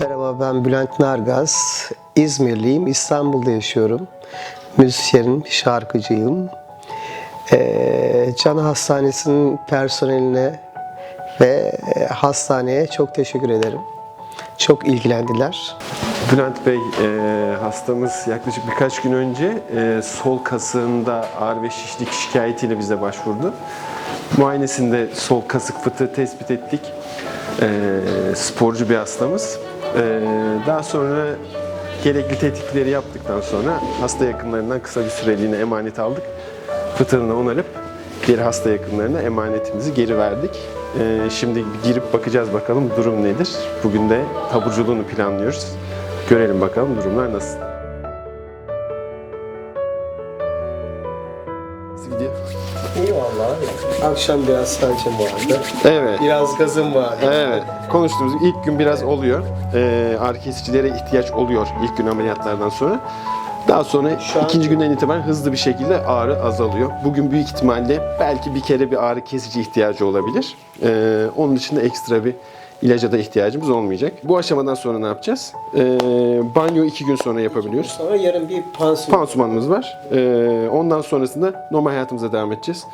Merhaba ben Bülent Nargaz. İzmirliyim. İstanbul'da yaşıyorum. Müzisyenim, şarkıcıyım. Ee, Can Hastanesi'nin personeline ve e, hastaneye çok teşekkür ederim. Çok ilgilendiler. Bülent Bey, e, hastamız yaklaşık birkaç gün önce e, sol kasığında ağrı ve şişlik şikayetiyle bize başvurdu. Muayenesinde sol kasık fıtığı tespit ettik. E, sporcu bir hastamız. E, daha sonra gerekli tetkikleri yaptıktan sonra hasta yakınlarından kısa bir süreliğine emanet aldık. Fıtığını onarıp geri hasta yakınlarına emanetimizi geri verdik. E, şimdi girip bakacağız bakalım durum nedir. Bugün de taburculuğunu planlıyoruz. Görelim bakalım durumlar nasıl. Nasıl gidiyor? İyi vallahi. Akşam biraz sancım vardı. Evet. Biraz gazım vardı. Evet. Konuştuğumuz ilk gün biraz oluyor. Ee, ağrı kesicilere ihtiyaç oluyor ilk gün ameliyatlardan sonra. Daha sonra Şu an- ikinci günden itibaren hızlı bir şekilde ağrı azalıyor. Bugün büyük ihtimalle belki bir kere bir ağrı kesici ihtiyacı olabilir. Ee, onun dışında ekstra bir ilaca da ihtiyacımız olmayacak. Bu aşamadan sonra ne yapacağız? Ee, banyo iki gün sonra yapabiliyoruz. Sonra yarın bir pansiyon. Pansumanımız var. Ee, ondan sonrasında normal hayatımıza devam edeceğiz.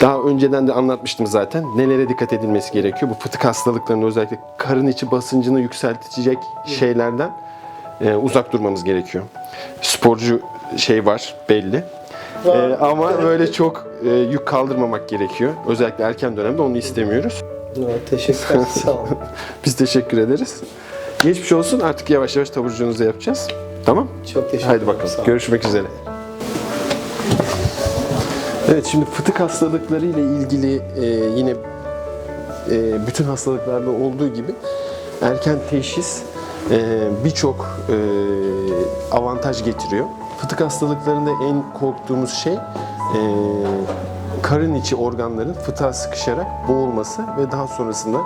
Daha önceden de anlatmıştım zaten. Nelere dikkat edilmesi gerekiyor. Bu fıtık hastalıklarının özellikle karın içi basıncını yükseltecek şeylerden e, uzak durmamız gerekiyor. Sporcu şey var belli. Var. E, ama böyle çok e, yük kaldırmamak gerekiyor. Özellikle erken dönemde onu istemiyoruz. Evet, teşekkürler. Sağ olun. Biz teşekkür ederiz. Geçmiş olsun. Artık yavaş yavaş taburcunuzu yapacağız. Tamam? Çok teşekkür Haydi ederim. bakalım. Görüşmek üzere. Evet şimdi fıtık hastalıkları ile ilgili e, yine e, bütün hastalıklarda olduğu gibi erken teşhis e, birçok e, avantaj getiriyor. Fıtık hastalıklarında en korktuğumuz şey e, karın içi organların fıtığa sıkışarak boğulması ve daha sonrasında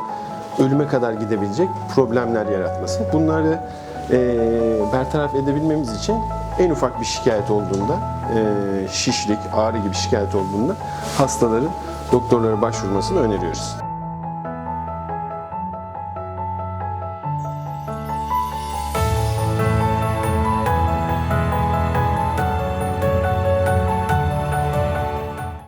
ölüme kadar gidebilecek problemler yaratması. Bunları e, bertaraf edebilmemiz için en ufak bir şikayet olduğunda, e, şişlik, ağrı gibi şikayet olduğunda hastaların doktorlara başvurmasını öneriyoruz.